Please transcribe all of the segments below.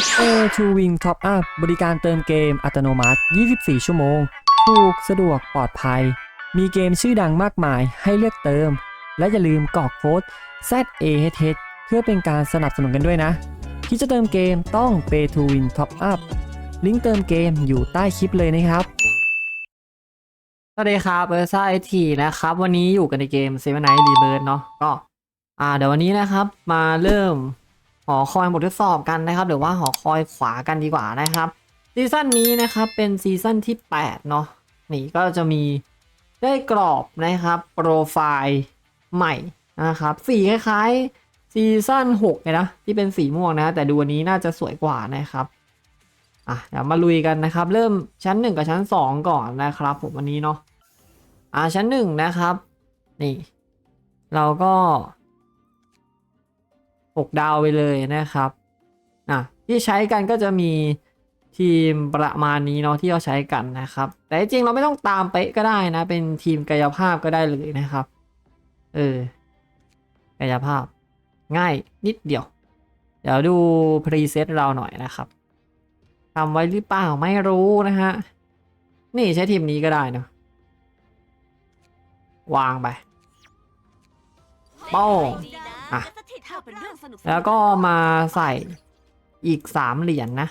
A2 Wing Top Up บริการเติมเกมอัตโนมัติ 24 ชั่วโมง ถูก สะดวก ปลอดภัย มีเกมชื่อดังมากมายให้เลือกเติม และอย่าลืมกรอกโค้ด ZAHH เพื่อเป็นการสนับสนุนกันด้วยนะ ที่จะเติมเกมต้อง Pay to Win Top Up ลิงก์เติมเกมอยู่ใต้คลิปเลยนะครับ สวัสดีครับเออร์ซ่าไอทีนะครับ วันนี้อยู่กันในเกมเซเว่นไนท์รีเบิร์เนาะ ก็ อ่า เดี๋ยววันนี้นะครับ มาเริ่ม อคอยบททดสอบกันนะครับ หรือว่าหอคอยขวากันดีกว่านะครับซีซั่นนี้นะครับเป็นซีซั่นที่ 8 เนาะนี่ก็จะมีได้กรอบนะครับโปรไฟล์ใหม่นะครับสีคล้ายๆซีซั่น6เลยนะที่เป็นสีม่วงนะ แต่ดูวันนี้น่าจะสวยกว่านะครับอะเดี๋ยวมาลุยกันนะครับ เริ่มชั้น 1 กับชั้น 2 ก่อนนะครับ ผมวันนี้เนาะอ่าชั้น 1 นะครับ นี่ เราก็ 6 ดาวไปเลยนะครับอะที่ใช้กันก็จะมีทีมประมาณนี้เนาะที่เราใช้กันนะครับ แต่จริงเราไม่ต้องตามเป๊ะก็ได้นะ เป็นทีมกายภาพก็ได้เลยนะครับ เออกายภาพ ง่ายนิดเดียว เดี๋ยวดูพรีเซตเราหน่อยนะครับทำไว้หรือเปล่าไม่รู้นะฮะ นี่ใช้ทีมนี้ก็ได้เนะวางไป โป้งอะ แล้วก็มาใส่อีกสามเหรียญนะ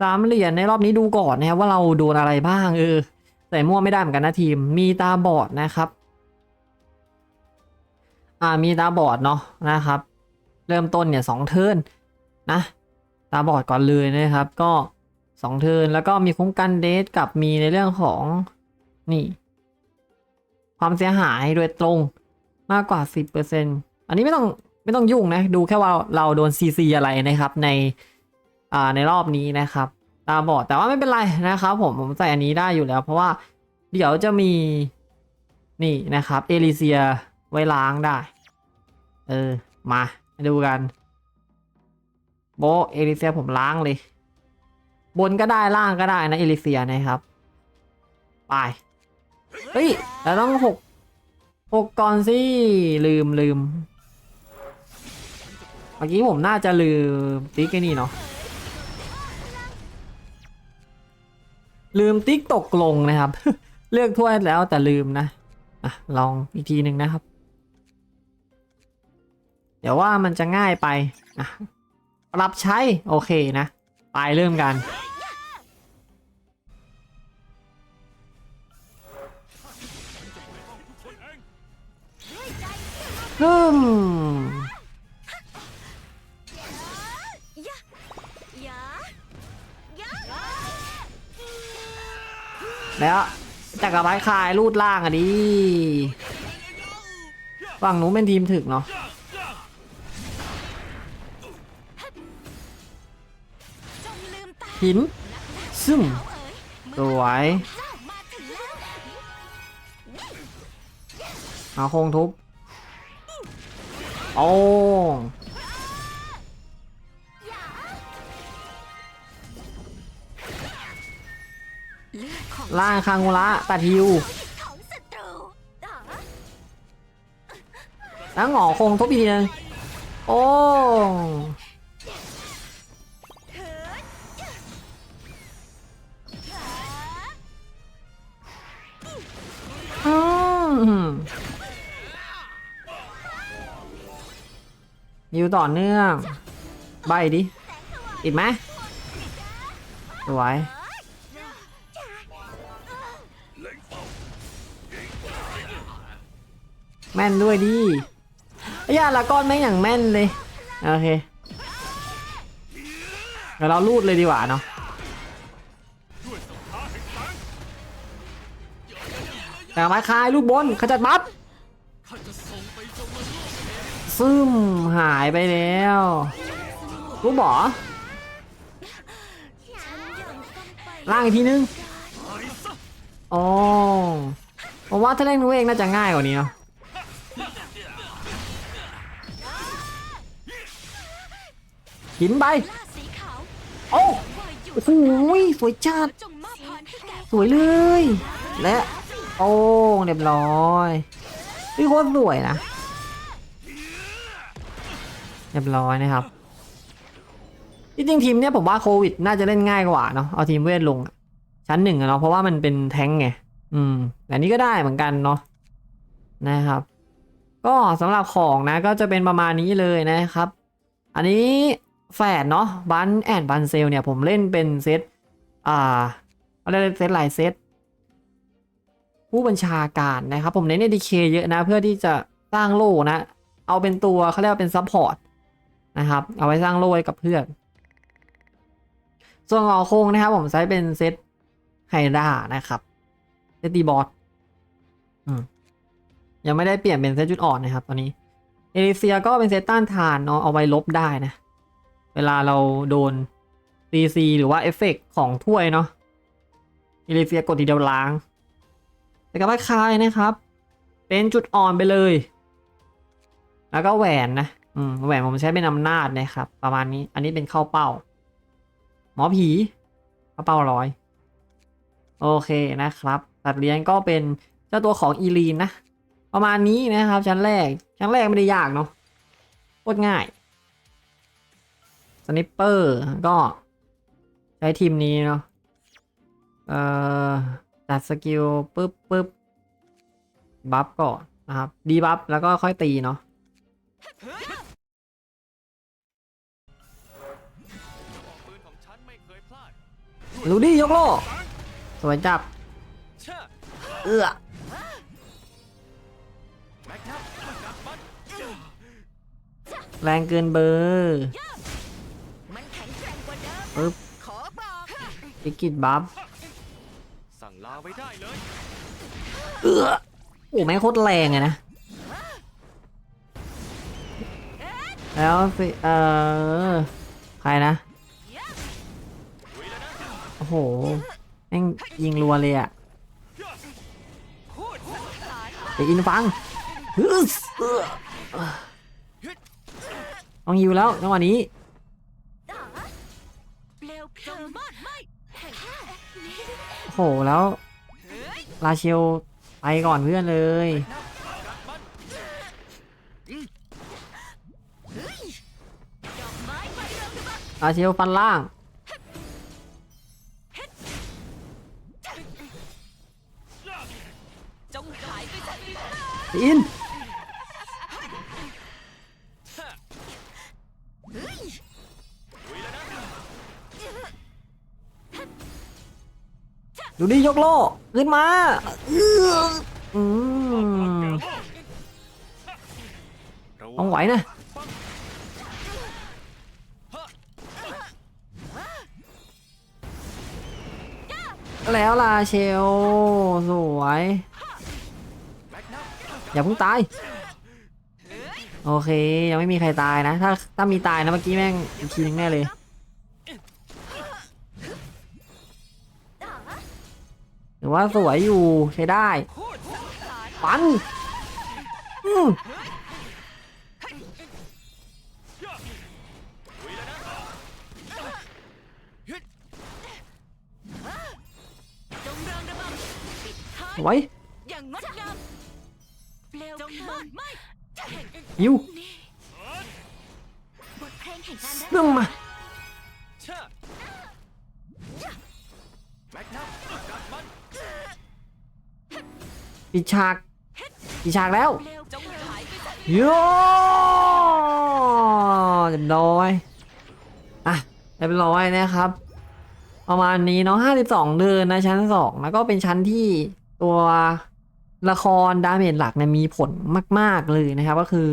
สามเหรียญในรอบนี้ดูก่อนนะครับว่าเราโดนอะไรบ้างเออใส่มั่วไม่ได้เหมือนกันนะทีม มีตาบอดนะครับ อ่ามีตาบอดเนาะนะครับ เริ่มต้นเนี่ยสองเทิร์นนะ ตาบอดก่อนเลยนะครับ ก็สองเทิร์นแล้วก็มีคุ้มกันเดทกับมีในเรื่องของนี่ ความเสียหายโดยตรง มากกว่า 10%อันนี้ไม่ต้องไม่ต้องยุ่งนะ ดูแค่ว่าเราโดน CC อะไรนะครับในอ่าในรอบนี้นะครับ ตาบอดแต่ว่าไม่เป็นไรนะครับผมผมใส่อันนี้ได้อยู่แล้ว เพราะว่าเดี๋ยวจะมีนี่นะครับเอลิเซียไว้ล้างได้ เออ มาดูกัน โบเอลิเซียผมล้างเลย บนก็ได้ล่างก็ได้นะเอลิเซียนะครับ ไป เฮ้ยเราต้องหก หกก่อนสิลืมลืมเมื่อกี้ผมน่าจะลืมติ๊กไอ้นี่เนาะลืมติ๊กตกลงนะครับ เลือกถ้วยแล้วแต่ลืมนะอะลองอีกทีหนึ่งนะครับ เดี๋ยวว่ามันจะง่ายไปอะปรับใช้โอเคนะ ไปเริ่มกัน ฮึมแล้วจักรพรรดิคายรูดล่างอะดิฝั่งหนูเป็นทีมถึกเนาะหินซึมสวยเอาโคงทุบ อ้ล่างคางุระตัดฮิวแล้วหงอคงทุบอีกทีนึงโอ้ ยิวต่อเนื่อง ใบดิติดไหมสวยแม่นด้วยดิไอ้ยาละก้อนแม่งอย่างแม่นเลย โอเค เดี๋ยวเราลูดเลยดีกว่าเนาะแต่ไม้คายลูกบนขจัดบัฟ ซึมหายไปแล้วรู้บอล่างอีกทีนึงอ๋อผมว่าถ้าเล่นนูเองน่าจะง่ายกว่านี้เนาะหินไป โอ้โอ้โหสวยจัด สวยเลย และ โอ้เรียบร้อยนี่โคตรสวยนะ เรียบร้อยนะครับจริงๆทีมเนี้ยผมว่าโควิด น่าจะเล่นง่ายกว่าเนาะเอาทีมเวทลง ชั้นหนึ่งอะเนาะเพราะว่ามันเป็นแท้งไงอืมแต่นี้ก็ได้เหมือนกันเนาะนะครับ ก็สำหรับของนะก็จะเป็นประมาณนี้เลยนะครับ อันนี้แฝดเนาะบันแอนบันเซลเนี่ยผมเล่นเป็นเซตอ่าเขาเรียกเซตหลายเซตผู้บัญชาการนะครับ ผมเน้น ADK เยอะนะ เพื่อที่จะสร้างโล่นะ เอาเป็นตัวเขาเรียกว่าเป็นซัพพอร์ต นะครับ เอาไว้สร้างโล่ให้กับเพื่อนส่วนงอโคงนะครับ ผมใช้เป็นเซตไฮด้านะครับเซตตีบอสยังไม่ได้เปลี่ยนเป็นเซตจุดอ่อนนะครับ ตอนนี้เอลิเซียก็เป็นเซตต้านทานเนาะเอาไว้ลบได้นะ เวลาเราโดน CC หรือว่าเอฟเฟกต์ของถ้วยเนาะเอลิเซียกดทีเดียวล้างแต่กับว่าคายนะครับ เป็นจุดอ่อนไปเลย แล้วก็แหวนนะ อืมแหวนผมใช้เป็นอำนาจนะครับ ประมาณนี้ อันนี้เป็นเข้าเป้า หมอผีเข้าเป้าร้อย โอเคนะครับสัตว์เลี้ยงก็เป็นเจ้าตัวของอีลีนนะ ประมาณนี้นะครับ ชั้นแรก ชั้นแรกไม่ได้ยากเนาะโคตรง่ายสนิปเปอร์ก็ใช้ทีมนี้เนาะเอ่อจัดสกิลปุ๊บปุ๊บบัฟก่อนนะครับ ดีบัฟแล้วก็ค่อยตีเนาะ ลูดี้ยกโลสวยจับเชื่อเอื้อแม็กนัมกัดมันแรงเกินเบอร์มันแข็งแกร่งกว่าเดิมปึ๊บขอบอกพิกิตบัฟสั่งลาไว้ได้เลยเอื้อโอ้แม่งโคตรแรงอะนะ แล้วสิเอ่อใครนะลุยแล้วนะ โหแม่งยิงรัวเลยอะเดี๋ยวอินฟังฮึสเอื้อต้องยิวแล้วจังหวะนี้โหแล้วราเชลไปก่อนเพื่อนเลยราเชลฟันล่าง ตาอินลุยแล้วนะดูดิยกโล่ขึ้นมาอืมต้องไหวนะแล้วลาเชล สวย อย่าเพิ่งตาย โอเค ยังไม่มีใครตายนะ ถ้าถ้ามีตายนะเมื่อกี้แม่งอีกทีนึงแน่เลย หรือว่าสวยอยู่ใช้ได้ปันอืมจงเริงระบำปิดท้ายสว ยิวนี้บทเพลงแห่งการรักเรื่องมาเชื่อแม็กนัมกัดมันปิดฉากปิดฉากแล้วเปลวจงหายไปจากโย่เรียบร้อยอะเรียบร้อยนะครับ ประมาณนี้เนาะ52 เดือนนะชั้น 2 แล้วก็เป็นชั้นที่ตัว ละครดาเมจหลักเนี่ยมีผลมาก ๆ เลยนะครับ ก็คือ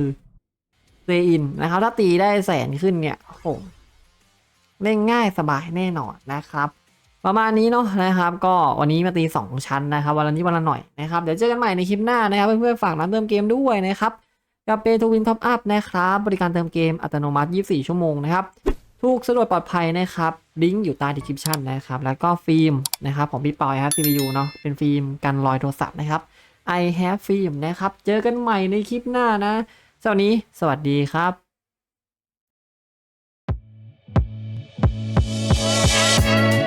เซอินนะครับ ถ้าตีได้แสนขึ้นเนี่ยโอ้โหเล่นง่ายสบายแน่นอนนะครับ ประมาณนี้เนาะนะครับ ก็วันนี้มาตี 2 ชั้นนะครับ วันละนิดวันละหน่อยนะครับ เดี๋ยวเจอกันใหม่ในคลิปหน้านะครับเพื่อนๆฝากร้านเติมเกมด้วยนะครับกับเปทูวินท็อปอัพนะครับ บริการเติมเกมอัตโนมัติ 24 ชั่วโมงนะครับถูกสะดวกปลอดภัยนะครับลิงก์อยู่ใต้ดีคริปชันนะครับ แล้วก็ฟิล์มนะครับของพี่ปอยครับ CPU เนาะเป็นฟิล์มกันรอยโทรศัพท์นะครับ I have film นะครับ เจอกันใหม่ในคลิปหน้านะสำหรับนี้สวัสดีครับ Thank.